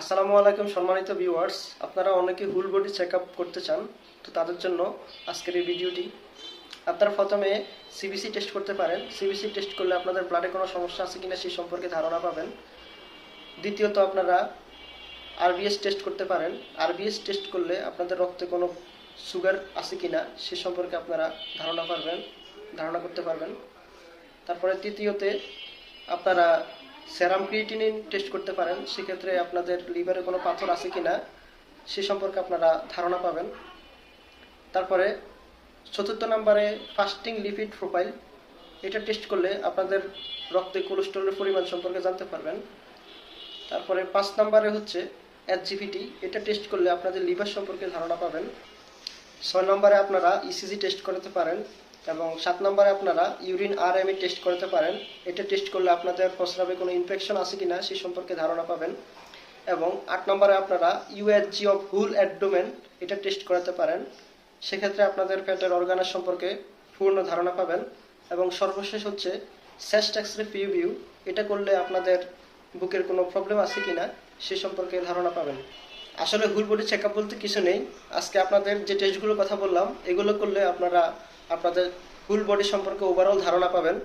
আসসালামু আলাইকুম সম্মানিত ভিউয়ার্স আপনারা অনেকে হুল বডি চেক করতে চান, তো তাদের জন্য আজকের এই ভিডিওটি। আপনারা প্রথমে সিবিসি টেস্ট করতে পারেন। সিবিসি টেস্ট করলে আপনাদের ব্লাডে কোনো সমস্যা আছে কিনা সেই সম্পর্কে ধারণা পাবেন। দ্বিতীয়ত আপনারা আরবিএস টেস্ট করতে পারেন। আরবিএস টেস্ট করলে আপনাদের রক্তে কোনো সুগার আছে কিনা সে সম্পর্কে আপনারা ধারণা পারবেন, ধারণা করতে পারবেন। তারপরে তৃতীয়তে আপনারা সেরাম ক্রিয়েটিনিন টেস্ট করতে পারেন, সেক্ষেত্রে আপনাদের লিভারে কোনো পাথর আছে কি না সে সম্পর্কে আপনারা ধারণা পাবেন। তারপরে চতুর্থ নম্বরে ফাস্টিং লিপিড প্রোফাইল, এটা টেস্ট করলে আপনাদের রক্তে কোলেস্ট্রলের পরিমাণ সম্পর্কে জানতে পারবেন। তারপরে পাঁচ নম্বরে হচ্ছে এসজিপিটি এটা টেস্ট করলে আপনাদের লিভার সম্পর্কে ধারণা পাবেন। ছয় নম্বরে আপনারা ইসিজি টেস্ট করতে পারেন। এবং সাত নম্বরে আপনারা ইউরিন আর এম টেস্ট করতে পারেন। এটা টেস্ট করলে আপনাদের প্রস্রাবে কোনো ইনফেকশন আছে কিনা সে সম্পর্কে ধারণা পাবেন। এবং আট নম্বরে আপনারা ইউএসজি অফ হুল অ্যাডোমেন এটা টেস্ট করাতে পারেন। সেক্ষেত্রে আপনাদের পেটের অর্গানের সম্পর্কে পূর্ণ ধারণা পাবেন। এবং সর্বশেষ হচ্ছে সেস্ট এক্সরে পিউবিউ এটা করলে আপনাদের বুকের কোনো প্রবলেম আছে কিনা সে সম্পর্কে ধারণা পাবেন। আসলে হুল বডি চেক আপ বলতে কিছু নেই। আজকে আপনাদের যে টেস্টগুলোর কথা বললাম, এগুলো করলে আপনারা আপনাদের হুল বডি সম্পর্কে ওভারঅল ধারণা পাবেন।